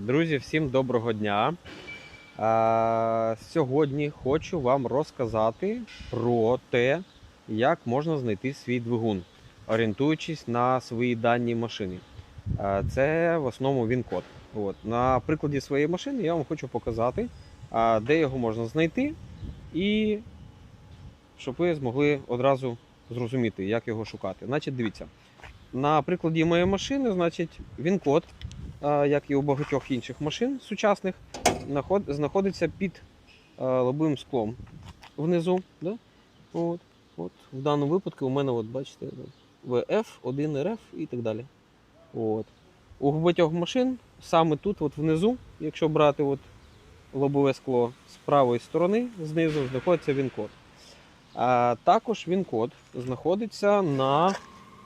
Друзі, всім доброго дня. Сьогодні хочу вам розказати про те, як можна знайти свій двигун, орієнтуючись на свої дані машини. Це в основному він-код. От. На прикладі своєї машини я вам хочу показати, де його можна знайти, і щоб ви змогли одразу зрозуміти, як його шукати. Значить, дивіться. На прикладі моєї машини, значить, він-код а, як і у багатьох інших машин сучасних, знаходиться під лобовим склом внизу. Да? От, от. В даному випадку у мене, от, бачите, VF, 1RF і так далі. От. У багатьох машин саме тут, от внизу, якщо брати от лобове скло з правої сторони, знизу знаходиться він-код. А також він-код знаходиться на,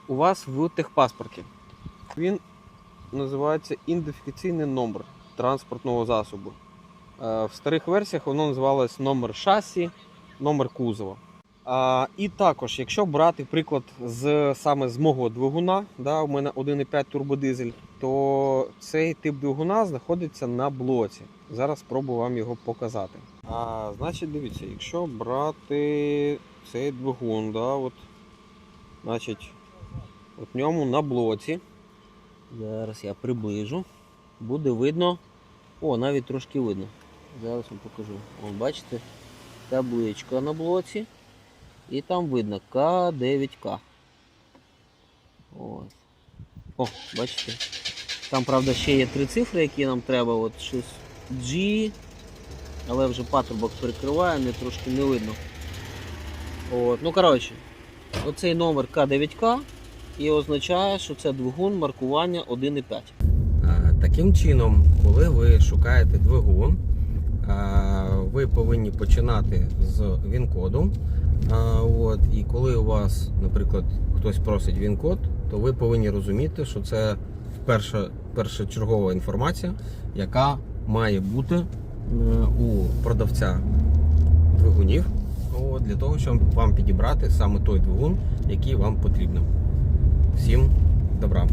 у вас в техпаспорті. Він називається ідентифікаційний номер транспортного засобу. Е, В старих версіях воно називалось номер шасі, номер кузова. І також, якщо брати приклад з саме з мого двигуна, да, у мене 1,5 турбодизель, то цей тип двигуна знаходиться на блоці. Зараз спробую вам його показати. А, значить, дивіться, якщо брати цей двигун, да, от, значить, от ньому на блоці. Зараз я приближу. Буде видно. О, навіть трошки видно. Зараз вам покажу. О, бачите, табличка на блоці. І там видно К9К. Ось. О, бачите. Там, правда, ще є три цифри, які нам треба. От щось G. Але вже патрубок перекриває, не трошки не видно. От. Ну, коротше, оцей номер К9К і означає, що це двигун маркування 1,5. Таким чином, коли ви шукаєте двигун, ви повинні починати з він-коду. І коли у вас, наприклад, хтось просить він-код, то ви повинні розуміти, що це перша, першочергова інформація, яка має бути е, у продавця двигунів, для того, щоб вам підібрати саме той двигун, який вам потрібен. Всім добра!